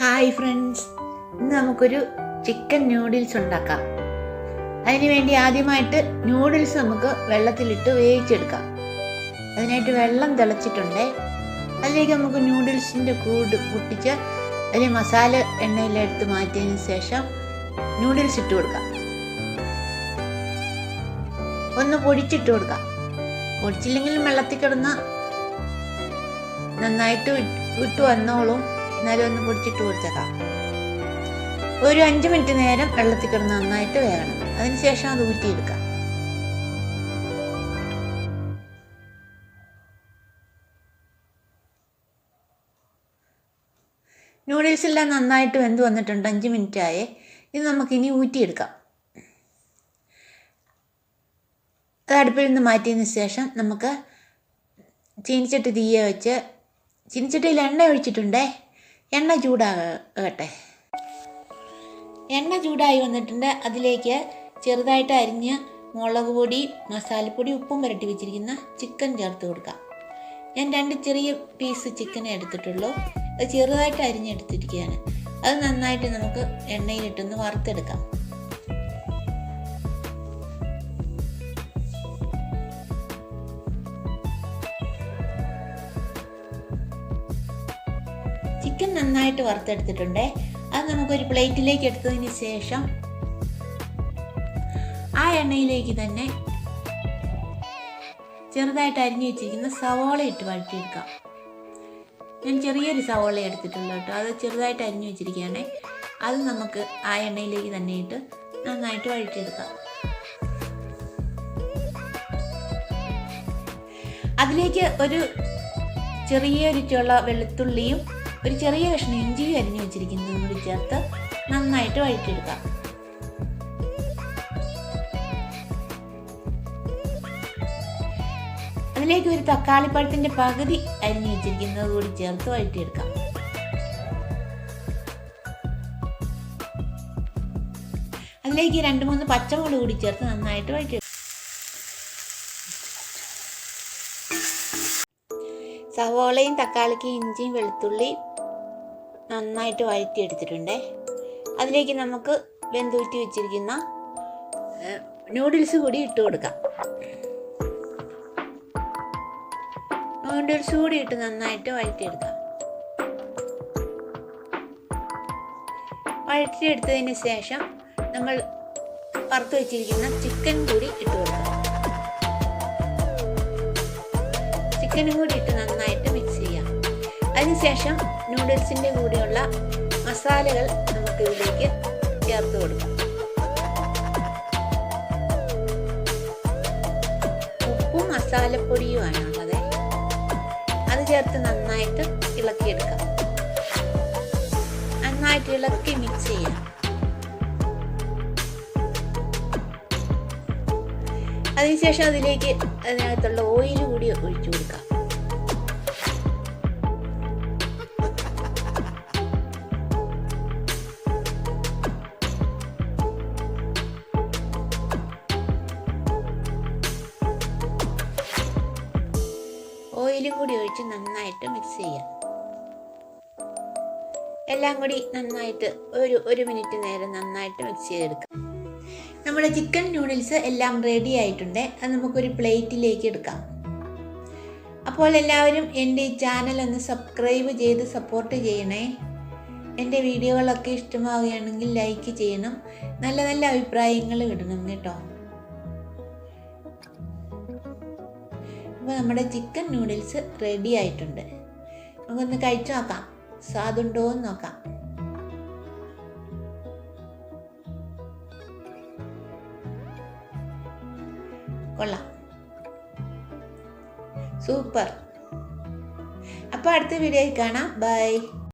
Hi friends ഇന്ന് നമുക്കൊരു chicken noodles ഉണ്ടാക്കാം. അതിനുവേണ്ടി ആദ്യമായിട്ട് ന്യൂഡിൽസ് നമുക്ക് വെള്ളത്തിലിട്ട് വേവിച്ചെടുക്കാം. അതിനായിട്ട് വെള്ളം തിളച്ചിട്ടുണ്ട്. അതിലേക്ക് നമുക്ക് ന്യൂഡിൽസിന്റെ കൂട് പൊട്ടിച്ച് അതിൽ മസാല എണ്ണയിലെടുത്ത് മാറ്റിയതിന് ശേഷം ന്യൂഡിൽസ് ഇട്ട് കൊടുക്കാം. ഒന്ന് പൊടിച്ചിട്ട് കൊടുക്കാം. പൊടിച്ചില്ലെങ്കിലും വെള്ളത്തിൽ കിടന്ന നന്നായിട്ട് വിട്ട് വന്നോളും. എന്നാലും ഒന്ന് പൊടിച്ചിട്ട് കൊടുത്തേക്കാം. ഒരു അഞ്ച് മിനിറ്റ് നേരം വെള്ളത്തിൽ കിടന്ന് നന്നായിട്ട് വേകണം. അതിനുശേഷം അത് ഊറ്റിയെടുക്കാം. നൂഡിൽസ് എല്ലാം നന്നായിട്ട് വെന്ത് വന്നിട്ടുണ്ട്. അഞ്ച് മിനിറ്റ് ആയേ. ഇത് നമുക്കിനി ഊറ്റിയെടുക്കാം. അത് അടുപ്പിൽ നിന്ന് മാറ്റിയതിന് ശേഷം നമുക്ക് ചീനിച്ചട്ടി തീയെ വെച്ച് ചീനിച്ചട്ടിയിൽ എണ്ണ ഒഴിച്ചിട്ടുണ്ടേ? എണ്ണ ചൂടാകട്ടെ. എണ്ണ ചൂടായി വന്നിട്ടുണ്ട്. അതിലേക്ക് ചെറുതായിട്ട് അരിഞ്ഞ് മുളക് പൊടി മസാലപ്പൊടി ഉപ്പും പുരട്ടി വെച്ചിരിക്കുന്ന ചിക്കൻ ചേർത്ത് കൊടുക്കാം. ഞാൻ രണ്ട് ചെറിയ പീസ് ചിക്കനെ എടുത്തിട്ടുള്ളൂ. അത് ചെറുതായിട്ട് അരിഞ്ഞെടുത്തിരിക്കുകയാണ്. അത് നന്നായിട്ട് നമുക്ക് എണ്ണയിലിട്ടൊന്ന് വറുത്തെടുക്കാം. ചിക്കൻ നന്നായിട്ട് വറുത്തെടുത്തിട്ടുണ്ട്. അത് നമുക്കൊരു പ്ലേറ്റിലേക്ക് എടുത്തതിന് ശേഷം ആ എണ്ണയിലേക്ക് തന്നെ ചെറുതായിട്ട് അരിഞ്ഞു വെച്ചിരിക്കുന്ന സവോള ഇട്ട് വഴറ്റിയെടുക്കാം. ഞാൻ ചെറിയൊരു സവോള എടുത്തിട്ടുള്ളൂ കേട്ടോ. അത് ചെറുതായിട്ട് അരിഞ്ഞു വെച്ചിരിക്കുകയാണ്. അത് നമുക്ക് ആ എണ്ണയിലേക്ക് തന്നെ ഇട്ട് നന്നായിട്ട് വഴറ്റിയെടുക്കാം. അതിലേക്ക് ഒരു ചെറിയൊരു ചുള്ള വെളുത്തുള്ളിയും ഒരു ചെറിയ കഷ്ണം ഇഞ്ചി അരിഞ്ഞു വെച്ചിരിക്കുന്നതും കൂടി ചേർത്ത് നന്നായിട്ട് വഴറ്റിയെടുക്കാം. അതിലേക്ക് ഒരു തക്കാളിപ്പഴത്തിന്റെ പകുതി അരിഞ്ഞു വെച്ചിരിക്കുന്നത് കൂടി ചേർത്ത് വഴറ്റിയെടുക്കാം. അതിലേക്ക് രണ്ട് മൂന്ന് പച്ചമുളക് കൂടി ചേർത്ത് നന്നായിട്ട് വഴറ്റിയെടുക്കാം. സവോളയും തക്കാളിക്ക് ഇഞ്ചിയും വെളുത്തുള്ളി നന്നായിട്ട് വഴറ്റിയെടുത്തിട്ടുണ്ടേ. അതിലേക്ക് നമുക്ക് വെന്തൂറ്റി വെച്ചിരിക്കുന്ന നൂഡിൽസ് കൂടി ഇട്ട് കൊടുക്കാം. നൂഡിൽസ് കൂടി ഇട്ട് നന്നായിട്ട് വഴറ്റിയെടുക്കാം. വഴറ്റിയെടുത്തതിന് ശേഷം നമ്മൾ വറുത്ത് വെച്ചിരിക്കുന്ന ചിക്കൻ കൂടി ഇട്ട് കൊടുക്കാം. ചിക്കനും കൂടി ഇട്ട് അതിനുശേഷം നൂഡിൽസിന്റെ കൂടെയുള്ള മസാലകൾ നമുക്ക് ഇതിലേക്ക് ചേർത്ത് കൊടുക്കാം. ഉപ്പും മസാലപ്പൊടിയുമാണ് ഉള്ളത്. അത് ചേർത്ത് നന്നായിട്ട് ഇളക്കിയെടുക്കാം. നന്നായിട്ട് ഇളക്കി മിക്സ് ചെയ്യാം. അതിനുശേഷം അതിലേക്ക് അതിനകത്തുള്ള ഓയിൽ കൂടി ഒഴിച്ചു കൊടുക്കാം. ഓയിലും കൂടി ഒഴിച്ച് നന്നായിട്ട് മിക്സ് ചെയ്യാം. എല്ലാം കൂടി നന്നായിട്ട് ഒരു ഒരു മിനിറ്റ് നേരം നന്നായിട്ട് മിക്സ് ചെയ്തെടുക്കാം. നമ്മുടെ ചിക്കൻ നൂഡിൽസ് എല്ലാം റെഡി ആയിട്ടുണ്ട്. അത് നമുക്കൊരു പ്ലേറ്റിലേക്ക് എടുക്കാം. അപ്പോൾ എല്ലാവരും എന്റെ ഈ ചാനൽ ഒന്ന് സബ്സ്ക്രൈബ് ചെയ്ത് സപ്പോർട്ട് ചെയ്യണേ. എന്റെ വീഡിയോകളൊക്കെ ഇഷ്ടമാവുകയാണെങ്കിൽ ലൈക്ക് ചെയ്യണം. നല്ല നല്ല അഭിപ്രായങ്ങൾ ഇടണം കേട്ടോ. അപ്പോൾ നമ്മുടെ ചിക്കൻ നൂഡിൽസ് റെഡി ആയിട്ടുണ്ട്. നമുക്കൊന്ന് കഴിച്ചു നോക്കാം. സ്വാദുണ്ടോ എന്ന് നോക്കാം. കൊള്ളാം. സൂപ്പർ. അപ്പോൾ അടുത്ത വീഡിയോയിൽ കാണാം. ബൈ.